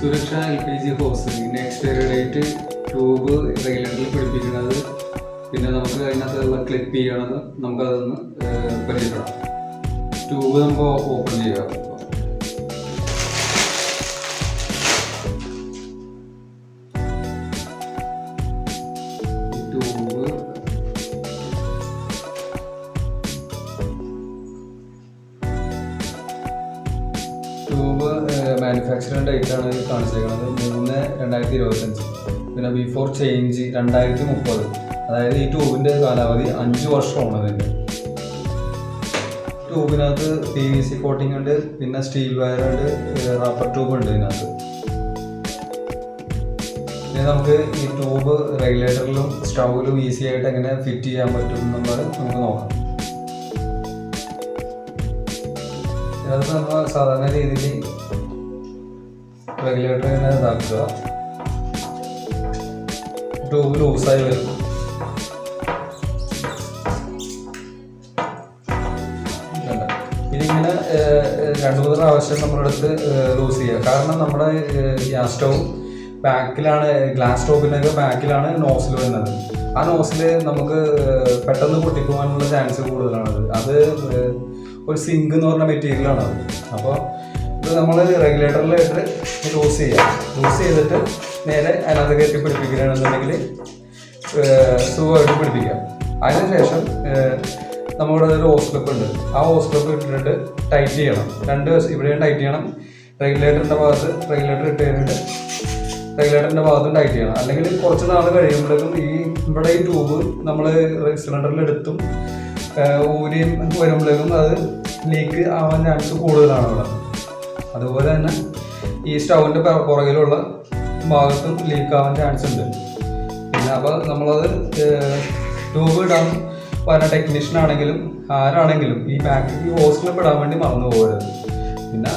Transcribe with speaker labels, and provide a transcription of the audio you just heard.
Speaker 1: Suraksha L P G hose പിന്നെ expiry date tube റെഗുലേറ്ററിൽ പിടിപ്പിക്കുന്നത് പിന്നെ നമുക്ക് അതിനകത്തുള്ള ക്ലിപ്പ് ചെയ്യണത് നമുക്കതൊന്ന് പരിചയപ്പെടാം. ട്യൂബ് നമുക്ക് ഓപ്പൺ ചെയ്യാം. ട്യൂബ് ഡേറ്റ് ആണ് കാണിച്ചിരിക്കുന്നത് മൂന്ന് രണ്ടായിരത്തി ഇരുപത്തഞ്ച് പിന്നെ ബിഫോർ ചേഞ്ച് രണ്ടായിരത്തി മുപ്പത് അതായത് ഈ ട്യൂബിന്റെ കാലാവധി അഞ്ച് വർഷമാണ് അതിന്. ട്യൂബിനകത്ത് പി വി സി കോട്ടിംഗ് ഉണ്ട് പിന്നെ സ്റ്റീൽ വയർ ഉണ്ട് റബ്ബർ ട്യൂബ് ഉണ്ട് ഇതിനകത്ത്. പിന്നെ നമുക്ക് ഈ ട്യൂബ് റെഗുലേറ്ററിലും സ്റ്റൗവിലും ഈസി ആയിട്ട് എങ്ങനെ ഫിറ്റ് ചെയ്യാൻ പറ്റും എന്നുള്ളത് നമുക്ക് നോക്കാം. ഇതിനകത്ത് നമ്മൾ സാധാരണ രീതിയിൽ റെഗുലേറ്റർ തന്നെ ഇതാക്കുക. ട്യൂബ് ലൂസായി വരും രണ്ടു മൂന്ന് പ്രാവശ്യം നമ്മളെടുത്ത് ലൂസ് ചെയ്യുക. കാരണം നമ്മുടെ ഗ്യാസ് സ്റ്റൗ ബാക്കിലാണ് ഗ്ലാസ് സ്റ്റോപ്പിനൊക്കെ ബാക്കിലാണ് നോസിൽ വരുന്നത്. ആ നോസിൽ നമുക്ക് പെട്ടെന്ന് പൊട്ടിപ്പോകാനുള്ള ചാൻസ് കൂടുതലാണത്. അത് ഒരു സിങ്ക് എന്ന് പറഞ്ഞ മെറ്റീരിയലാണ് അത്. അപ്പോൾ ഇത് നമ്മൾ റെഗുലേറ്ററിലായിട്ട് ലൂസ് ചെയ്യാം. ലൂസ് ചെയ്തിട്ട് നേരെ അതിനകത്ത് കയറ്റി പിടിപ്പിക്കുകയാണെന്നുണ്ടെങ്കിൽ സുഖമായിട്ട് പിടിപ്പിക്കാം. അതിനുശേഷം നമ്മുടെ ഒരു ഹോസ് ക്ലിപ്പ് ഉണ്ട്. ആ ഹോസ് ക്ലിപ്പ് ഇട്ടിട്ട് ടൈറ്റ് ചെയ്യണം. രണ്ട് ഇവിടെയും ടൈറ്റ് ചെയ്യണം. റെഗുലേറ്ററിന്റെ ഭാഗത്ത് റെഗുലേറ്റർ ഇട്ട് കഴിഞ്ഞിട്ട് റെഗുലേറ്ററിന്റെ ഭാഗത്തും ടൈറ്റ് ചെയ്യണം. അല്ലെങ്കിൽ കുറച്ച് നാൾ കഴിയുമ്പോഴേക്കും ഈ ഇവിടെ ഈ ട്യൂബ് നമ്മൾ സിലിണ്ടറിലെടുത്തും ഊരിയും വരുമ്പോഴേക്കും അത് ലീക്ക് ആവാൻ ചാൻസ് കൂടുതലാണ് ഇവിടെ അതുപോലെ തന്നെ ഈ സ്റ്റൗവിന്റെ പുറകിലുള്ള ഭാഗത്തും ലീക്ക് ആവാൻ ചാൻസ് ഉണ്ട്. പിന്നെ അപ്പോൾ നമ്മളത് ട്യൂബ് ഇടാൻ പല ടെക്നീഷ്യൻ ആണെങ്കിലും ആരാണെങ്കിലും ഈ ബാക്കിൽ ഈ ഹോസ്റ്റലിൽ ഇടാൻ വേണ്ടി മറന്നു പോകരുത് പിന്നെ